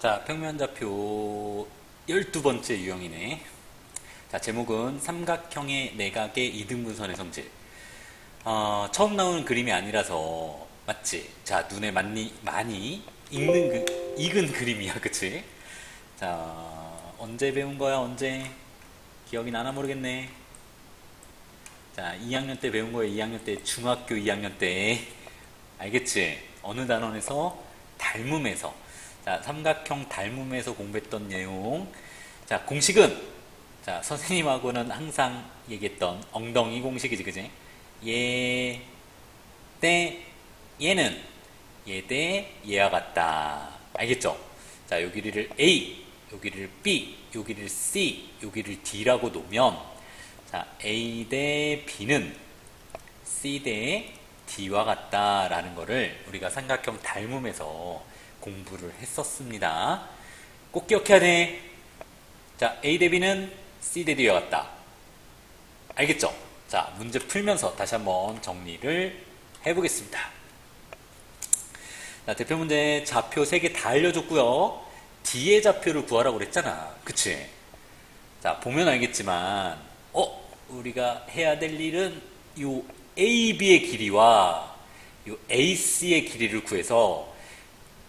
자, 평면좌표 12번째 유형이네. 자, 제목은 삼각형의 내각의 이등분선의 성질. 어, 처음 나오는 그림이 아니라서, 맞지? 자, 눈에 많이, 많이 익는, 그, 익은 그림이야, 그치? 자, 언제 배운 거야, 언제? 기억이 나나 모르겠네. 자, 2학년 때 배운 거예요, 2학년 때, 중학교 2학년 때. 알겠지? 어느 단원에서? 닮음에서. 자, 삼각형 닮음에서 공부했던 내용. 자, 공식은, 자, 선생님하고는 항상 얘기했던 엉덩이 공식이지, 그지? 얘, 때, 얘는, 얘 대, 얘와 같다. 알겠죠? 자, 여기를 A, 여기를 B, 여기를 C, 여기를 D라고 놓으면, 자, A 대 B는 C 대 D와 같다라는 거를 우리가 삼각형 닮음에서 공부를 했었습니다. 꼭 기억해야 돼. 자, A 대 B는 C 대 D와 같다. 알겠죠? 자, 문제 풀면서 다시 한번 정리를 해보겠습니다. 자, 대표 문제 좌표 3개 다 알려줬고요. D의 좌표를 구하라고 그랬잖아. 그치? 자, 보면 알겠지만, 어, 우리가 해야 될 일은 요 AB의 길이와 요 AC의 길이를 구해서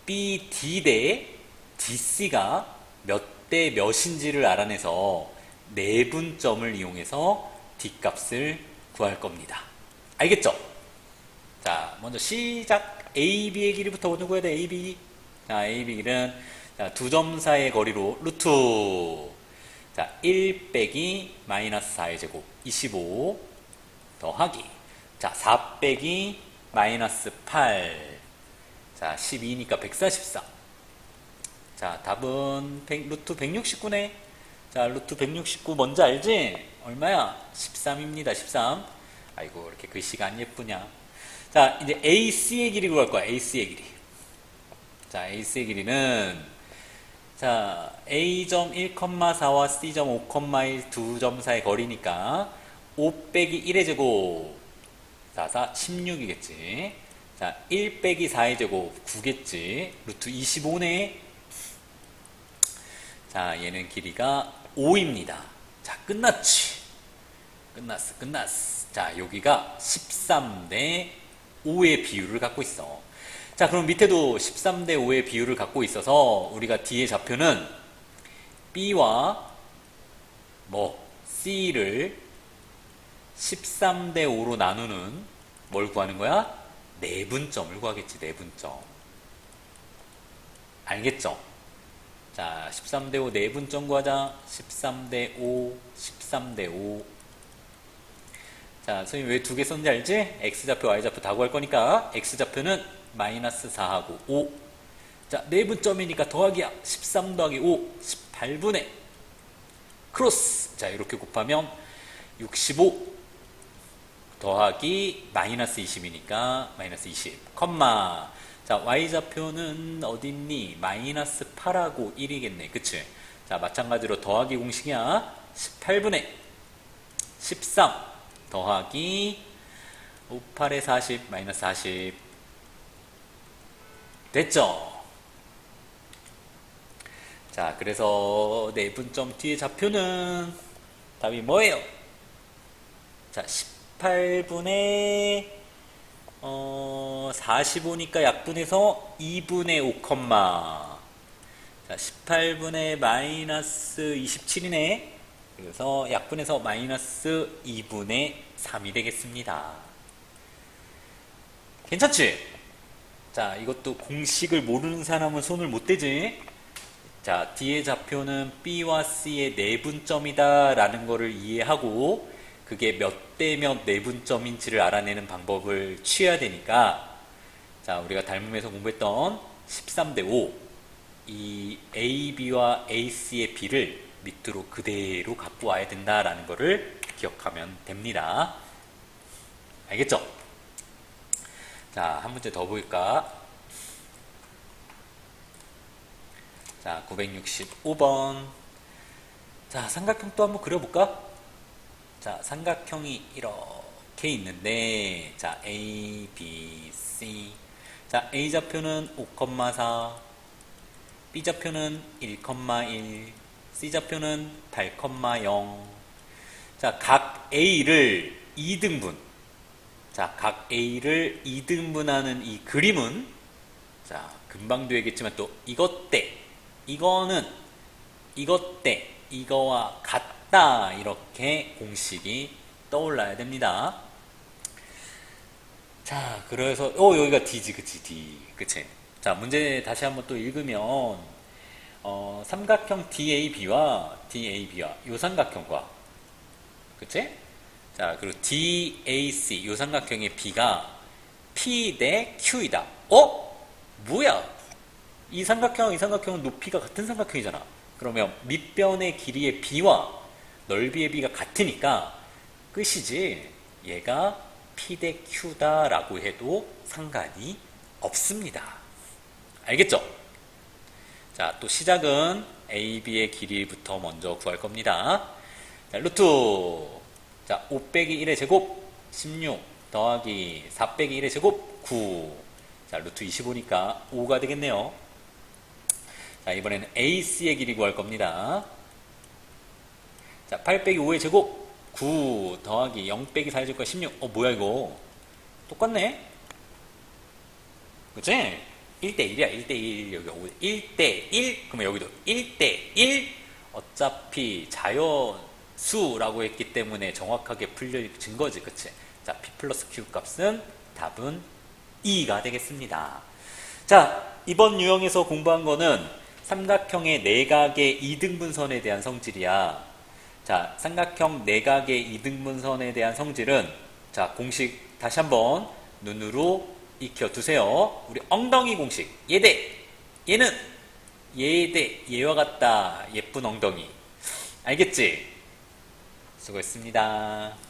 BD 대 DC가 몇 대 몇인지를 알아내서 내분점을 이용해서 D 값을 구할 겁니다. 알겠죠? 자, 먼저 시작. AB의 길이부터 먼저 구해야 돼, AB. 자, AB 길은 자, 두 점 사이의 거리로 루트. 자, 1 빼기 마이너스 4의 제곱 25 더하기. 자, 4 빼기 마이너스 8. 자, 12니까 144. 자, 답은 100, 루트 169네. 자, 루트 169 뭔지 알지? 얼마야? 13입니다. 13. 아이고, 이렇게 글씨가 안 예쁘냐. 자, 이제 AC의 길이 구할 거야. AC의 길이. 자, AC의 길이는 자, A점 1,4와 C점 5,1두점 사이 거리니까 5 빼기 1의 제곱 자, 4, 16이겠지. 자, 1 빼기 4의 제곱 9겠지. 루트 25네. 자, 얘는 길이가 5입니다. 자, 끝났지. 끝났어, 끝났어. 자, 여기가 13대 5의 비율을 갖고 있어. 자, 그럼 밑에도 13대 5의 비율을 갖고 있어서 우리가 뒤에 좌표는 B와 뭐 C를 13대 5로 나누는 뭘 구하는 거야? 내분점을 구하겠지, 내분점. 알겠죠? 자, 13대 5 내분점 구하자. 13대 5, 13대 5. 자, 선생님 왜 두 개 썼는지 알지? X좌표, Y좌표 다 구할 거니까 X좌표는 마이너스 4하고 5. 자, 내분점이니까 더하기야. 13 더하기 5, 18분의 크로스. 자, 이렇게 곱하면 65 더하기 마이너스 20이니까 마이너스 20, 컴마. 자, y좌표는 어딨니? 마이너스 8하고 1이겠네. 그치? 자, 마찬가지로 더하기 공식이야. 18분의 13 더하기 5, 8에 40, 마이너스 40. 됐죠? 자, 그래서 내분점 뒤에 좌표는 답이 뭐예요? 자, 18분의 어, 45니까 약분해서 2분의 5, 자, 18분의 마이너스 27이네. 그래서 약분해서 마이너스 2분의 3이 되겠습니다. 괜찮지? 자, 이것도 공식을 모르는 사람은 손을 못 대지? 자, 뒤에 좌표는 B와 C의 내분점이다 라는 거를 이해하고 그게 몇 대 몇 내분점인지를 알아내는 방법을 취해야 되니까 자, 우리가 닮음에서 공부했던 13대 5 이 AB와 AC의 B를 밑으로 그대로 갖고 와야 된다라는 거를 기억하면 됩니다. 알겠죠? 자, 한 문제 더 볼까? 자, 965번. 자, 삼각형 또 한번 그려볼까? 자, 삼각형이 이렇게 있는데, 자, A, B, C. 자, A 좌표는 5,4, B좌표는 1,1, C좌표는 8,0. 자, 각 A를 2등분. 자, 각 A를 2등분하는 이 그림은 자, 금방도 얘기했지만 또 이것 때, 이거는 이것 때, 이거와 같 다. 이렇게 공식이 떠올라야 됩니다. 자, 그래서, 어, 여기가 D지, 그치, D. 그치. 자, 문제 다시 한번 또 읽으면, 어, 삼각형 DAB와 DAB와 요 삼각형과, 그치? 자, 그리고 DAC, 요 삼각형의 B가 P 대 Q이다. 어? 뭐야? 이 삼각형, 이 삼각형은 높이가 같은 삼각형이잖아. 그러면 밑변의 길이의 B와 넓이의 B가 같으니까 끝이지. 얘가 P 대 Q다라고 해도 상관이 없습니다. 알겠죠? 자, 또 시작은 AB의 길이부터 먼저 구할 겁니다. 자, 루트. 자, 5 빼기 1의 제곱 16 더하기 4 빼기 1의 제곱 9. 자, 루트 25니까 5가 되겠네요. 자, 이번에는 AC의 길이 구할 겁니다. 자, 8 빼기 5의 제곱 9 더하기 0 빼기 4의 제곱과 16. 어, 뭐야 이거? 똑같네? 그치? 1대1이야, 1대1. 여기 1대1. 그러면 여기도 1대1. 어차피 자연수라고 했기 때문에 정확하게 풀려진 거지, 그치? 자, P 플러스 Q 값은 답은 2가 되겠습니다. 자, 이번 유형에서 공부한 거는 삼각형의 내각의 이등분선에 대한 성질이야. 자, 삼각형 내각의 이등분선에 대한 성질은 자, 공식 다시 한번 눈으로 익혀 두세요. 우리 엉덩이 공식. 얘 대, 얘는 얘 대, 얘와 같다. 예쁜 엉덩이. 알겠지? 수고했습니다.